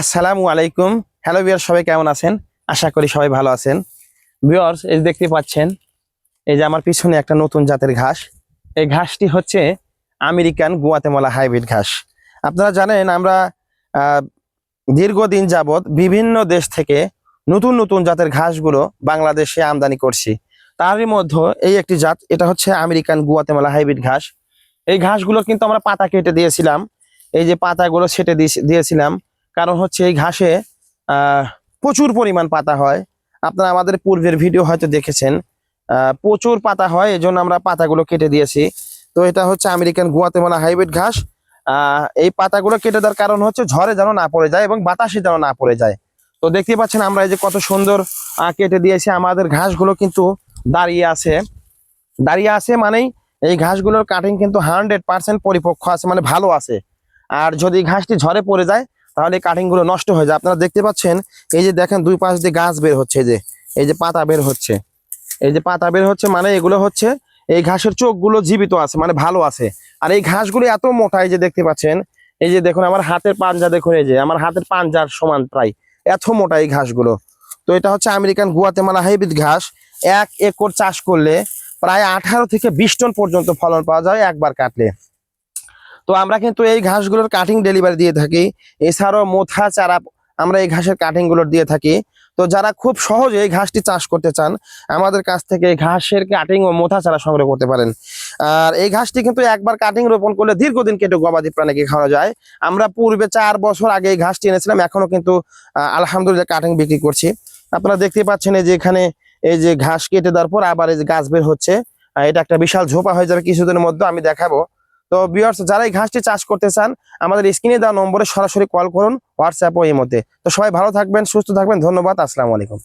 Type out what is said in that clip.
আসসালামু আলাইকুম। হ্যালো বিয়ার সবাই কেমন আছেন? আশা করি সবাই ভালো আছেন। বিয়ার্স এই যে দেখতে পাচ্ছেন, এই যে আমার পিছনে একটা নতুন জাতের ঘাস। এই ঘাসটি হচ্ছে আমেরিকান গুয়াতেমালা হাইব্রিড ঘাস। আপনারা জানেন, আমরা দীর্ঘদিন যাবৎ বিভিন্ন দেশ থেকে নতুন নতুন জাতের ঘাসগুলো বাংলাদেশে আমদানি করছি। তারই মধ্যে এই একটি জাত, এটা হচ্ছে আমেরিকান গুয়াতেমালা হাইব্রিড ঘাস। এই ঘাসগুলো কিন্তু আমরা পাতা কেটে দিয়েছিলাম। এই যে পাতাগুলো ছেটে দিয়েছিলাম। কারণ হচ্ছে এই ঘাসে প্রচুর পরিমাণ পাতা হয়। আপনারা আমাদের পূর্বের ভিডিও হয়তো দেখেছেন। প্রচুর পাতা হয়, এজন্য আমরা পাতাগুলো কেটে দিয়েছি। তো এটা হচ্ছে আমেরিকান গুয়াতেমালা হাইব্রিড ঘাস। এই পাতাগুলো কেটে দেওয়ার কারণ হচ্ছে ঝড়ে যেন না পড়ে যায় এবং বাতাসে যেন না পড়ে যায়। তো দেখতে পাচ্ছেন আমরা এই যে কত সুন্দর কেটে দিয়েছি। আমাদের ঘাসগুলো কিন্তু দাঁড়িয়ে আছে। দাঁড়িয়ে আছে মানেই এই ঘাসগুলোর কাটিং কিন্তু হান্ড্রেড পার্সেন্ট পরিপক্ক আছে মানে ভালো আছে। আর যদি ঘাসটি ঝরে পড়ে যায় তাহলে কাটিংগুলো নষ্ট হয়ে যায়। আপনারা দেখতে পাচ্ছেন, এই যে দেখেন দুই পাশ দিয়ে গাছ বের হচ্ছে যে, এই যে পাতা বের হচ্ছে। এই যে পাতা বের হচ্ছে মানে এগুলো হচ্ছে, এই ঘাসের চোখগুলো জীবিত আছে মানে ভালো আছে। আর এই ঘাসগুলো এত মোটা, এই যে দেখতে পাচ্ছেন, এই যে দেখুন আমার হাতের পাঞ্জা, দেখুন এই যে, আমার হাতের পাঞ্জার সমান প্রায়, এত মোটা এই ঘাসগুলো। তো এটা হচ্ছে আমেরিকান গুয়াতেমালা হাইব্রিড ঘাস, এক একর চাষ করলে প্রায় আঠারো থেকে বিশ টন পর্যন্ত ফলন পাওয়া যায় একবার কাটলে। তো আমরা কিন্তু এই ঘাসগুলোর কাটিং ডেলিভারি দিয়ে থাকি। এছাড়াও মোথা, চারা, আমরা এই ঘাসের কাটিংগুলোর দিয়ে থাকি। তো যারা খুব সহজে এই ঘাসটি চাষ করতে চান, আমাদের কাছ থেকে ঘাসের কাটিং ও মোথা, চারা সংগ্রহ করতে পারেন। আর এই ঘাসটি কিন্তু একবার কাটিং রোপণ করলে দীর্ঘদিন কেটে গবাদি প্রাণীকে খাওয়ানো যায়। আমরা পূর্বে চার বছর আগে এই ঘাসটি এনেছিলাম এখনও কিন্তু আলহামদুলিল্লাহ কাটিং বিক্রি করছি। আপনারা দেখতে পাচ্ছেন এই যে এখানে এই যে ঘাস কেটে দেওয়ার পর আবার এই যে গাছ বের হচ্ছে। এটা একটা বিশাল ঝোপা হয়ে যাবে, কিছুদিনের মধ্যে আমি দেখাবো। তো বিয়ার্স যারা এই ঘাসটি চাষ করতে চান, আমাদের স্ক্রিনে দেওয়া নম্বরে সরাসরি কল করুন হোয়াটসঅ্যাপ ও এই মধ্যে। তো সবাই ভালো থাকবেন, সুস্থ থাকবেন, ধন্যবাদ, আসসালামু আলাইকুম।